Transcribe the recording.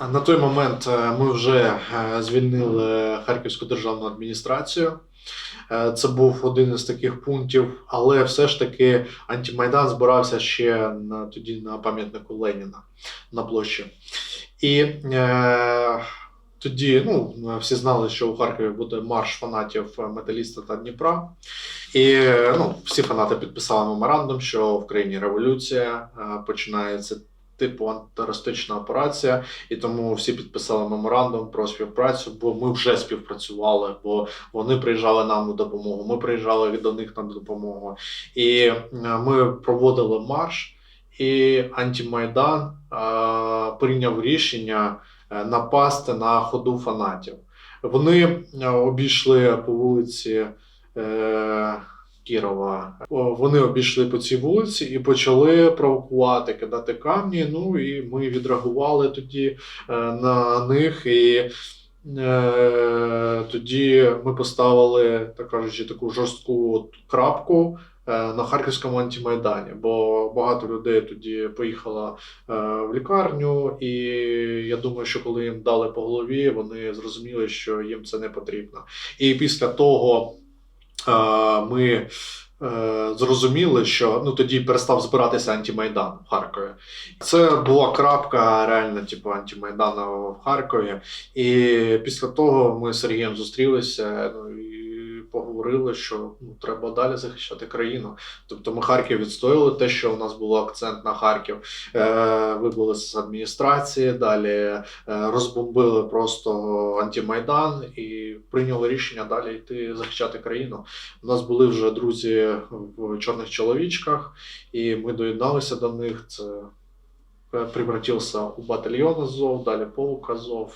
На той момент е, ми вже е, звільнили Харківську державну адміністрацію. Е, Це був один із таких пунктів, але все ж таки антимайдан збирався ще на тоді на пам'ятнику Леніна на площі. І е, тоді ну, всі знали, що у Харкові буде марш фанатів Металіста та Дніпра. І ну, всі фанати підписали меморандум, що в країні революція починається типу антитерористична операція, і тому всі підписали меморандум про співпрацю, бо ми вже співпрацювали, бо вони приїжджали нам на допомогу, ми приїжджали до них на допомогу. І е, ми проводили марш, і антимайдан е, прийняв рішення е, напасти на ходу фанатів. Вони обійшли по вулиці. Е, Кірова. Вони обійшли по цій вулиці і почали провокувати, кидати камні. Ну і ми відреагували тоді е, на них. І е, тоді ми поставили, так кажучи, таку жорстку крапку е, на харківському антимайдані, бо багато людей тоді поїхало в лікарню, і я думаю, що коли їм дали по голові, вони зрозуміли, що їм це не потрібно. І після того ми е, зрозуміли, що ну тоді перестав збиратися антимайдан в Харкові. Це була крапка реально, типу, антимайдану в Харкові. І після того ми з Сергієм зустрілися ну, поговорили, що ну, треба далі захищати країну. Тобто ми Харків відстояли те, що у нас було акцент на Харків. Е, вибули з адміністрації, далі е, розбомбили просто антимайдан і прийняли рішення далі йти захищати країну. У нас були вже друзі в чорних чоловічках, і ми доєдналися до них. Це е, у батальйон Азов, далі полк Азов.